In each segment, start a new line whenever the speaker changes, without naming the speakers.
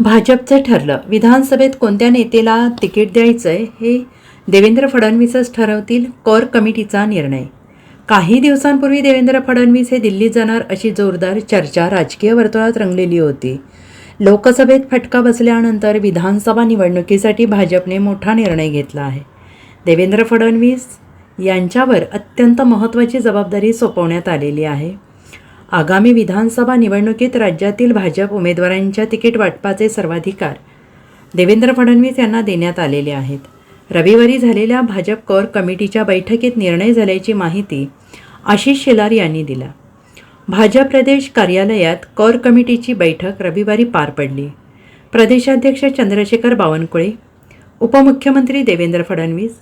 भाजपचं ठरलं. विधानसभेत कोणत्या नेतेला तिकीट द्यायचंय हे देवेंद्र फडणवीसच ठरवतील कोर कमिटीचा निर्णय. काही दिवसांपूर्वी देवेंद्र फडणवीस हे दिल्लीत जाणार अशी जोरदार चर्चा राजकीय वर्तुळात रंगलेली होती. लोकसभेत फटका बसल्यानंतर विधानसभा निवडणुकीसाठी भाजपने मोठा निर्णय घेतला आहे. देवेंद्र फडणवीस यांच्यावर अत्यंत महत्त्वाची जबाबदारी सोपवण्यात आलेली आहे. आगामी विधानसभा निवडणुकीत राज्यातील भाजप उमेदवारांच्या तिकीट वाटपाचे सर्वाधिकार देवेंद्र फडणवीस यांना देण्यात आलेले आहेत. रविवारी झालेल्या भाजप कोर कमिटीच्या बैठकीत निर्णय झाल्याची माहिती आशिष शेलार यांनी दिला. भाजप प्रदेश कार्यालयात कोर कमिटीची बैठक रविवारी पार पडली. प्रदेशाध्यक्ष चंद्रशेखर बावनकुळे उपमुख्यमंत्री देवेंद्र फडणवीस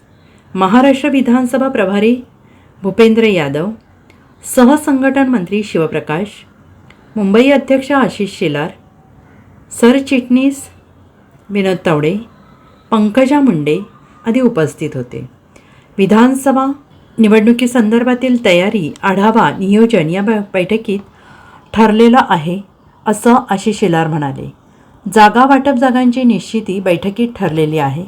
महाराष्ट्र विधानसभा प्रभारी भूपेंद्र यादव सहसंघटन मंत्री शिवप्रकाश मुंबई अध्यक्ष आशिष शेलार सरचिटणीस विनोद तावडे पंकजा मुंडे आदी उपस्थित होते. विधानसभा निवडणुकीसंदर्भातील तयारी आढावा नियोजन या बैठकीत ठरलेलं आहे असं आशिष शेलार म्हणाले. जागा वाटप जागांची निश्चिती बैठकीत ठरलेली आहे.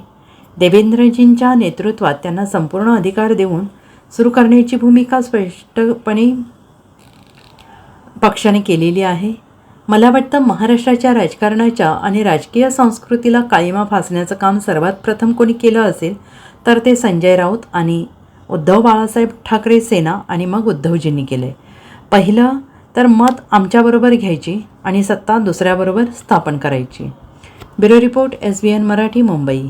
देवेंद्रजींच्या नेतृत्वात त्यांना संपूर्ण अधिकार देऊन सुरू करण्याची भूमिका स्पष्टपणे पक्षाने केलेली आहे. मला वाटतं महाराष्ट्राच्या राजकारणाच्या आणि राजकीय संस्कृतीला काळीमा फासण्याचं काम सर्वात प्रथम कोणी केलं असेल तर ते संजय राऊत आणि उद्धव बाळासाहेब ठाकरे सेना आणि मग उद्धवजींनी केले पहिलं तर मत आमच्याबरोबर घ्यायची आणि सत्ता दुसऱ्याबरोबर स्थापन करायची. Bureau report S B N Marathi Mumbai.